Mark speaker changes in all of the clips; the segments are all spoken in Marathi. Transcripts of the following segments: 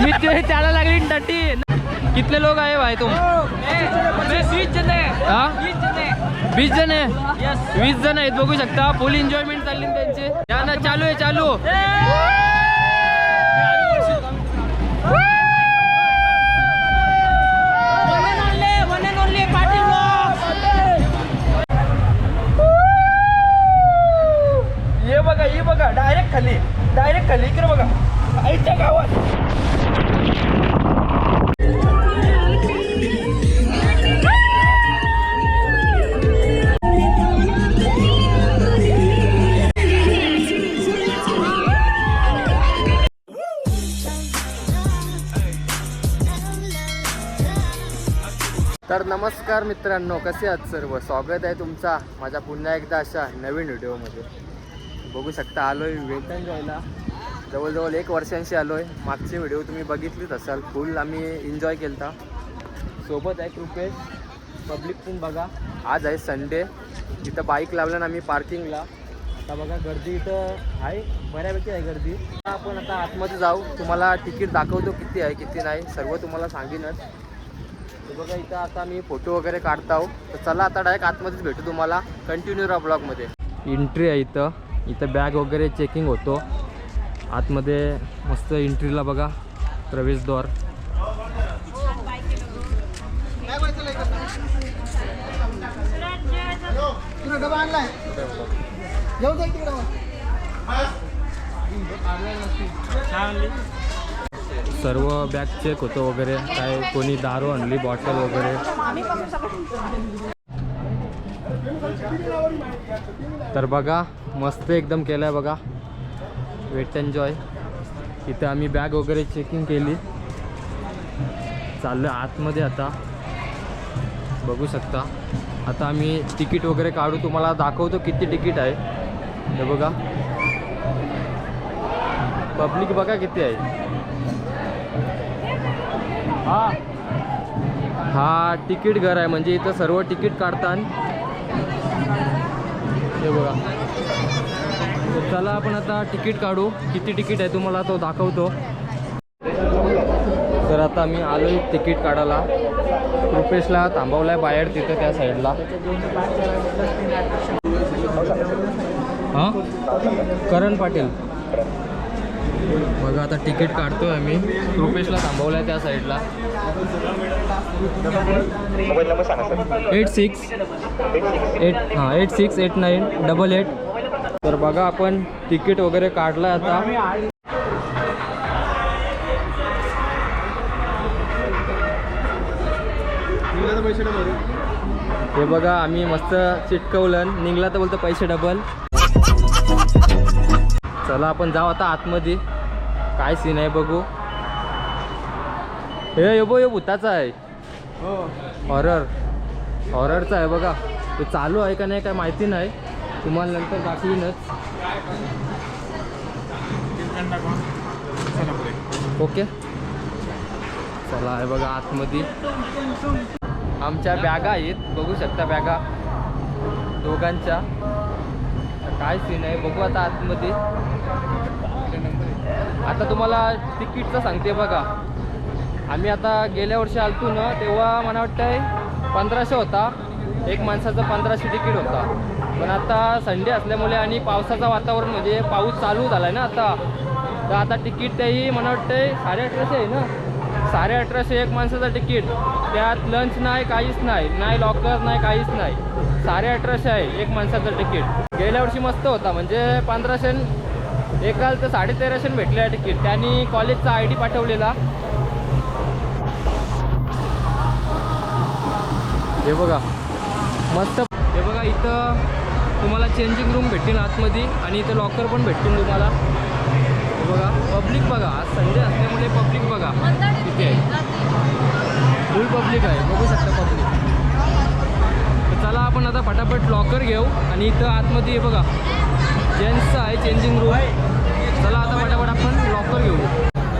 Speaker 1: मी ते त्याला लागली टट्टी कितने लोक आहे भाई तुम?
Speaker 2: जण आहे वीस जण आहे.
Speaker 1: वीस जण आहे वीस जण आहेत बघू शकता. फुल एन्जॉयमेंट चालली त्यांचे. त्यांना या ना चालू आहे चालू.
Speaker 2: बघा ये बघा डायरेक्ट खाली. डायरेक्ट खाली. इकडे बघा. आईच्या गावात.
Speaker 1: नमस्कार मित्रांनो कसे आहात सर्व? स्वागत आहे तुमचा माझ्या पुन्हा एकदा अशा नवीन व्हिडिओमध्ये. बघू शकता आलोय वेतन जायला जवळजवळ एक वर्षांशी आलोय. मागचे व्हिडिओ तुम्ही बघितलीच असाल. फुल आम्ही एन्जॉय केलता. सोबत आहे कृपेश पब्लिक पण बघा. आज आहे संडे इथं बाईक लावलं ना आम्ही पार्किंगला आता बघा गर्दी इथं आहे. बऱ्यापैकी आहे गर्दी. आपण आता आतमध्ये जाऊ. तुम्हाला तिकीट दाखवतो किती आहे किती नाही. सर्व तुम्हाला सांगेनच. बघा इथं आता मी फोटो वगैरे काढत आहो तर चला आता डायरेक्ट आतमध्येच भेटू तुम्हाला. कंटिन्यू राहा ब्लॉगमध्ये एंट्री आहे इथं. इथं बॅग वगैरे चेकिंग होतो. आतमध्ये मस्त एंट्रीला बघा प्रवेशद्वार
Speaker 2: आणलाय
Speaker 1: सर्व बॅग चेक होतो वगैरे. काय कोणी दारू आणली बॉटल वगैरे. तर बघा मस्त एकदम केलं आहे बघा वेट एन्जॉय इथं आम्ही बॅग वगैरे चेकिंग केली. चाललं आतमध्ये आता. बघू शकता. आता आम्ही तिकीट वगैरे काढू. तुम्हाला दाखवतो किती तिकीट आहे. हे बघा. पब्लिक बघा किती आहे. हा हा तिकीट घर आहे म्हणजे इथं सर्व तिकीट काढतात हे बघा. चला आपण आता तिकीट काढू. किती तिकीट आहे तुम्हाला तो दाखवतो. तर आता मी आलो तिकीट काढायला. रुपेशला थांबवलाय बाहेर तिथं त्या साईडला. हां? करण पाटील. बघा आता तिकीट काढतोय आम्ही. रुपेशला थांबवलाय त्या साईडला.
Speaker 3: मोबाईल नंबर सांगा सर.
Speaker 1: Eight six. एट हां eight six eight nine double eight. तर बघा आपण तिकीट वगैरे काढलं आता. हे बघा आम्ही मस्त चिटकवलं. निघला तर बोलतो पैसे डबल चला आपण जाऊ आता आतमध्ये. काय सीन आहे बघू. हे बो हे भूताचा आहे. हॉरर हॉररचा आहे बघा. ते चालू आहे का नाही काय माहिती नाही. तुम्हाला नंतर दाखवीनच. ओके. चला आहे बघा आतमध्ये. आमच्या बॅगा आहेत. बघू शकता बॅगा. दोघांच्या. काय सीन आहे? बघू आता आतमध्ये. आता तुम्हाला तिकीटचं सांगते बघा. आम्ही आता गेल्या वर्षी आलतो ना तेव्हा मला वाटतंय पंधराशे होता. एक माणसाचं पंधराशे तिकीट होता. पण आता संडे असल्यामुळे आणि पावसाचं वातावरण म्हणजे पाऊस चालू झाला आहे ना आता. तर आता तिकीट तेही मला वाटतंय साडे अठराशे आहे ना? साडे अठराशे एक माणसाचं तिकीट. त्यात लंच नाही काहीच नाही. नाही लॉकर नाही काहीच नाही. साडे अठराशे आहे एक माणसाचं तिकीट. गेल्या वर्षी मस्त होता. म्हणजे पंधराशे एकाल तर साडे तेराशे भेटले आहे तिकीट. त्यांनी कॉलेजचा आय डी पाठवलेला. हे बघा. मस्त. हे बघा इथं तुम्हाला चेंजिंग रूम भेटतील आतमध्ये आणि इथं लॉकर पण भेटतील तुम्हाला. बघा पब्लिक बघा. आज संडे असल्यामुळे पब्लिक बघा. ठीक आहे फुल पब्लिक आहे. बघू शकता पब्लिक तर चला आपण आता फटाफट लॉकर घेऊ आणि इथं आतमध्ये हे बघा. जेंट्सचं आहे चेंजिंग रूम चला आता फटाफट आपण लॉकर घेऊ.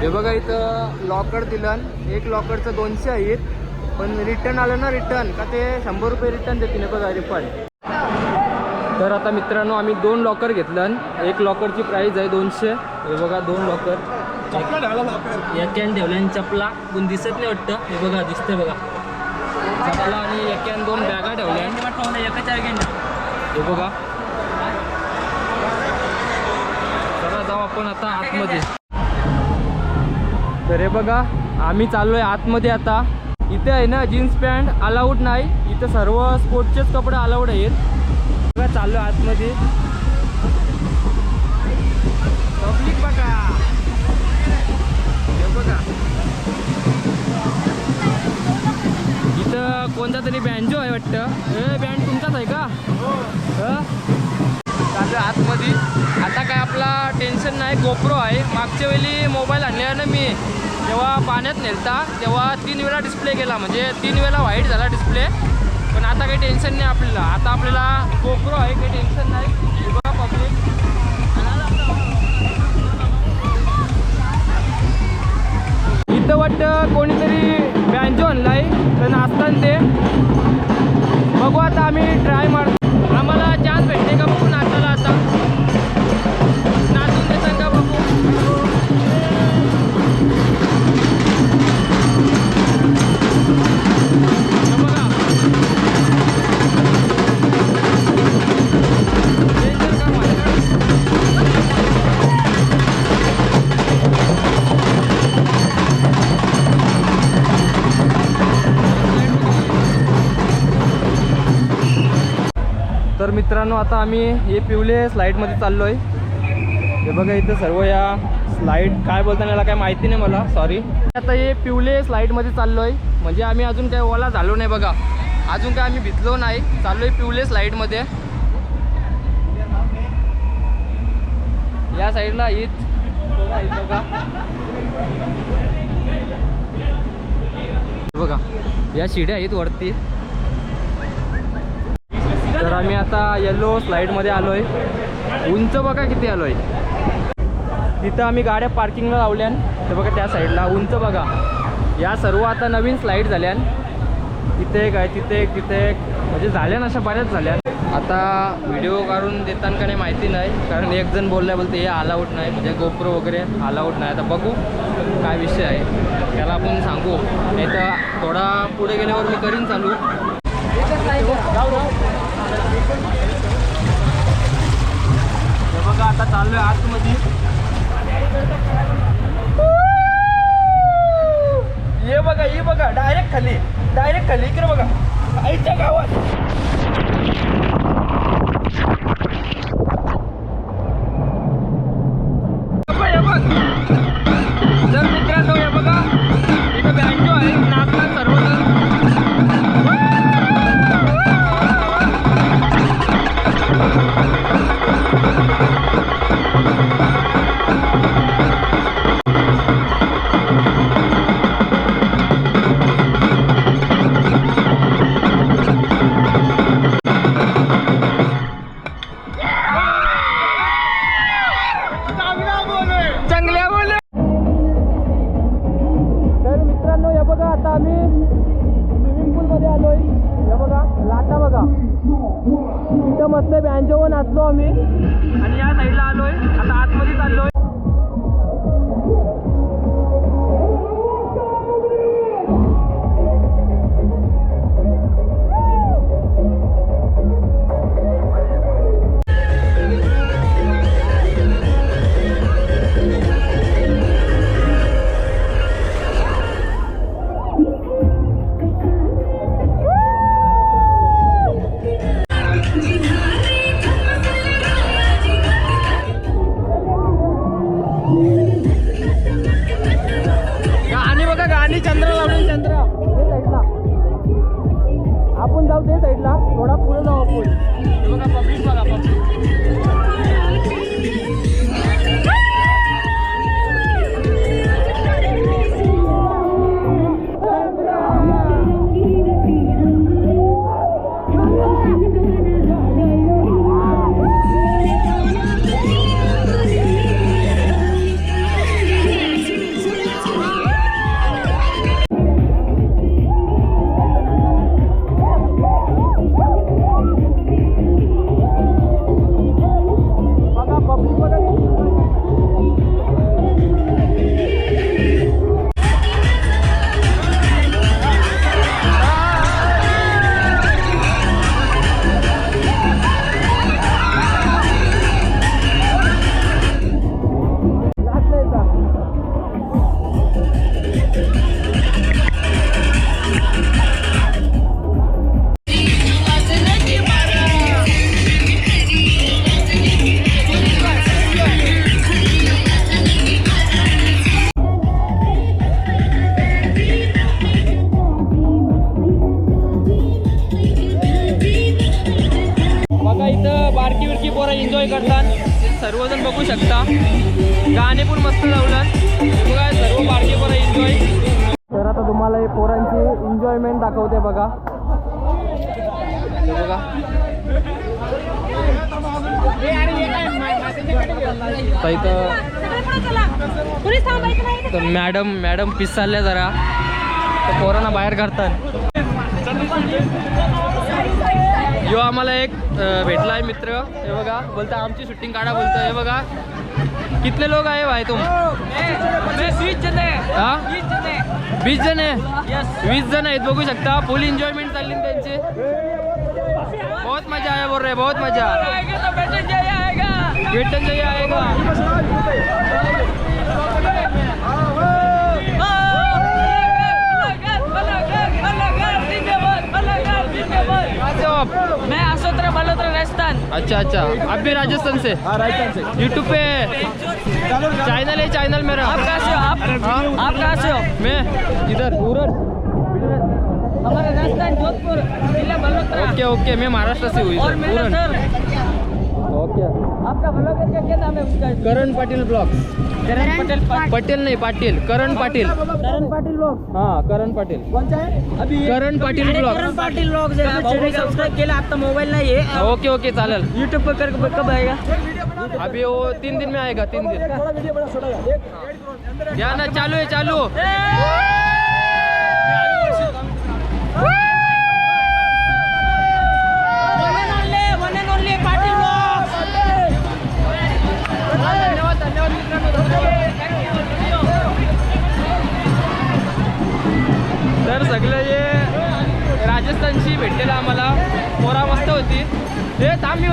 Speaker 1: हे बघा इथं लॉकर दिलं. एक लॉकरचं दोनशे आहेत. पण रिटर्न आलं ना रिटर्न का ते शंभर रुपये रिटर्न देतील बघा रिफंड तर आता मित्रांनो आम्ही दोन लॉकर घेतलं एक लॉकरची प्राईज आहे दोनशे. हे बघा दोन लॉकर
Speaker 2: याक्यान ठेवल्याने चपला. कोण दिसत नाही वाटतं. हे बघा दिसतंय बघा. चपला आणि याक्यान दोन बॅगा ठेवल्या एकाच्या हे बघा. चला जाऊ आपण आता आतमध्ये.
Speaker 1: तर हे बघा आम्ही चाललोय आतमध्ये आता. इथे आहे ना जीन्स पॅन्ट अलाउड नाही. इथं सर्व स्पोर्टचेच कपडे अलाउड आहेत. बघा चाललो आतमध्ये. पब्लिक बघा. बघा. इथं कोणता तरी बँजो आहे वाटतं. हे बँड तुमचाच आहे का? हं? चालू आहे आतमध्ये. आता काय आपला टेन्शन नाही गोप्रो आहे. मागच्या वेळी मोबाईल आणलेला ना मी जेव्हा पाण्यात नेलता तेव्हा तीन वेळा डिस्प्ले गेला म्हणजे तीन वेळा व्हाईट झाला डिस्प्ले पण आता काही टेन्शन नाही आपल्याला. आता आपल्याला गोप्रो आहे काही टेन्शन नाही. बघा पब्लिक इथं वाटतं कोणीतरी बँजो आणलाय तर नाचताना ते. बघू आता आम्ही ट्राय मारतो. आम्हाला आता आम्ही हे पिवले स्लाईडमध्ये चाललो आहे हे बघा इथं सर्व या स्लाईड काय बोलताना याला काय माहिती नाही मला सॉरी आता हे पिवले स्लाईडमध्ये चाललो आहे म्हणजे आम्ही अजून काय ओला झालो नाही बघा. अजून काय आम्ही भिजलो नाही. चाललो आहे पिवले स्लाईडमध्ये या साईडला ईद. बघा हे बघा. या शिड्या आहेत वरती. तर आम्ही आता येल्लो स्लाईडमध्ये आलो आहे उंच बघा किती आलो आहे तिथं आम्ही गाड्या पार्किंगला लावल्यान तर बघा त्या साईडला उंच बघा. या सर्व आता नवीन स्लाईड झाल्यान तिथे एक आहे तिथे एक तिथे एक. म्हणजे झाल्यान अशा बऱ्याच झाल्या आता व्हिडिओ काढून देताना का नाही माहिती नाही कारण एक जण बोलल्या बोलते हे अलाउड नाही. म्हणजे गोप्रो वगैरे अलाउड नाही. आता बघू काय विषय आहे. त्याला आपण सांगू. नाही तर थोडा पुढे गेल्यावर मी करीन चालू. बघा आता चाललोय आतमध्ये
Speaker 2: हे बघा हे बघा डायरेक्ट खाली. डायरेक्ट खाली. इकडे बघा. आईच्या गावात.
Speaker 1: तर इथं तर मॅडम मॅडम पिसाल्या जरा. तर पोरांना बाहेर काढतात. यो आम्हाला एक भेटला आहे मित्र. हे बघा बोलता आमची शूटिंग काढा बोलतो हे बघा. कितने लोग आहे भाई तुम? वीस जण हा आहे? वीस जण आहेत बघू शकता. फुल एन्जॉयमेंट चालली त्यांची. बहुत मजा आया बोल रहे बहुत मजा. वेटन जय आएगा। हो?
Speaker 4: मैं आसोत्रा बलोत्रा राजस्थान।
Speaker 1: अच्छा अच्छा। आप भी राजस्थान से? राजस्थान से। यूट्यूब पे। चैनल है चैनल मेरा।
Speaker 4: आप कहाँ से हो? आप
Speaker 1: हाँ?
Speaker 4: आप कहाँ से हो?
Speaker 1: मैं इधर। उरन
Speaker 4: हमारा राजस्थान जोधपुर जिला बलोत्रा
Speaker 1: ओके ओके। मैं महाराष्ट्र से हुई
Speaker 4: और मेरा सर
Speaker 1: करण पाटील ब्लॉग
Speaker 4: करण पटेल
Speaker 1: पटेल. नहीं पाटील. करण पाटील.
Speaker 4: करण पाटिल लोग
Speaker 1: हाँ करण पाटील.
Speaker 4: कौन सा है अभी
Speaker 1: करण पाटील
Speaker 4: करण
Speaker 1: ब्लॉग
Speaker 4: पाटील लोग जरा चॅनल सबस्क्राईब केला आता मोबाईल नाही आहे
Speaker 1: ओके ओके चालेल.
Speaker 4: यूट्यूब पर कर कब आएगा?
Speaker 1: अभी वो तीन दिन में आएगा तीन दिन. या ना चालू है चालू. धन्यवाद धन्यवाद तर सगळं जे राजस्थानची भेटलेलं आम्हाला पोरा मस्त होती. हे थांब मी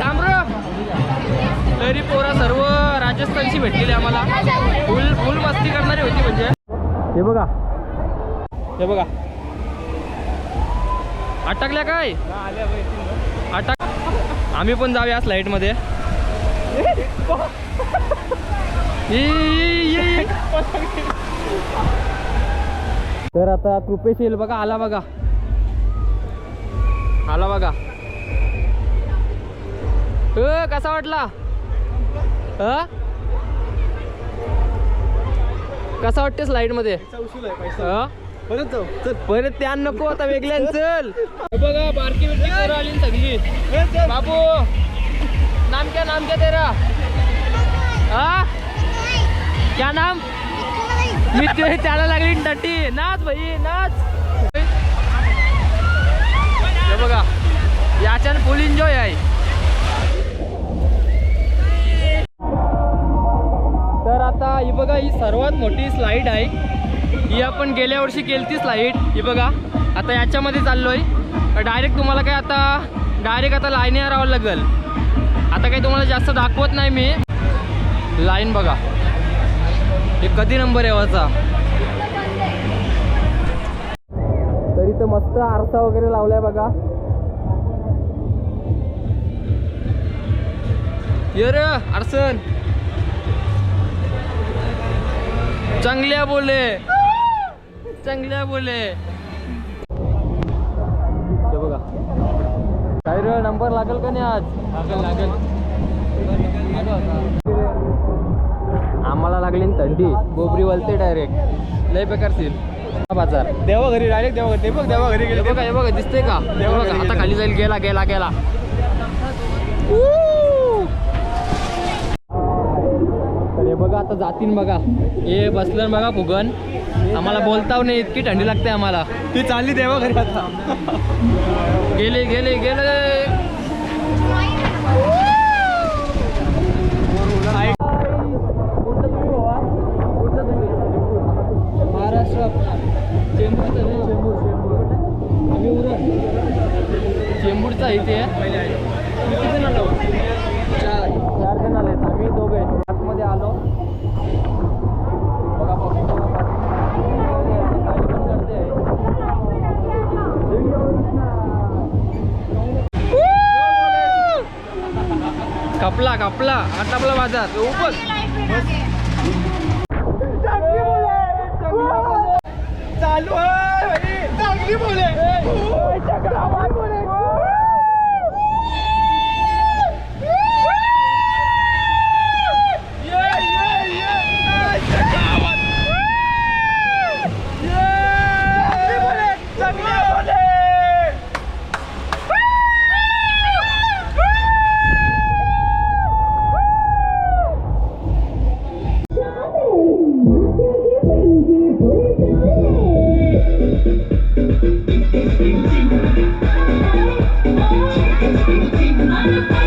Speaker 1: थांब र. तरी पोरा सर्व राजस्थानची भेटलेली आम्हाला. फुल फुल मस्ती करणारी होती म्हणजे. हे बघा. हे बघा. अटकल्या काय? आम्ही पण जाऊया स्लाईडमध्ये. तर आता कृपेश येईल बघा आला बघा. आला बघा. अ, कसा वाटला? अ? कसा वाटते मध्ये अ? परत त्या नको आता वेगळ्या चल. बघा बारकी बिरकी पोरं आली ना सगळी. बाबू नाम क्या नाम क्या तेरा? हा? क्या नाम? मी ते त्याला लागली टटी नाच भाई नाच. हे बघा याच्यानं फुल एन्जॉय आहे. तर आता ही बघा ही सर्वात मोठी स्लाईड आहे. ही आपण गेल्या वर्षी केली ती स्लाईड ही बघा आता याच्यामध्ये चाललोय. डायरेक्ट तुम्हाला काय आता डायरेक्ट आता लाईन राहावं लागेल. आता काही तुम्हाला जास्त दाखवत नाही मी. लाईन बघा. हे कधी नंबर यावाचा तर इथं मस्त आरसा वगैरे लावलाय बघा. ये रे आरसन. चांगल्या बोले. चांगल्या बोले बघा. काय रे नंबर लागेल का नाही आज? लागेल लागेल. आम्हाला लागली ना थंडी. गोबरी वलते डायरेक्ट लय बेकार सीन. बाजार.
Speaker 5: देवा घरी डायरेक्ट देवा घरी. बघ देवा घरी
Speaker 1: हे बघा हे बघा दिसतंय का?
Speaker 5: देवा
Speaker 1: आता खाली जाईल गेला गेला गेला. तर हे बघा आता जातीन बघा. हे बसलं बघा फुगन आम्हाला बोलताव नाही इतकी थंडी लागते आम्हाला.
Speaker 5: ती चालली देवा घरी आता.
Speaker 1: गेले गेले गेले. महाराष्ट्र चेंबूर चेंबूर उरण चेंबूरचा इथे. किती कपला कपला. आटापला बाजार. उभं
Speaker 5: चालू आहे. चांगली बोले Thank you.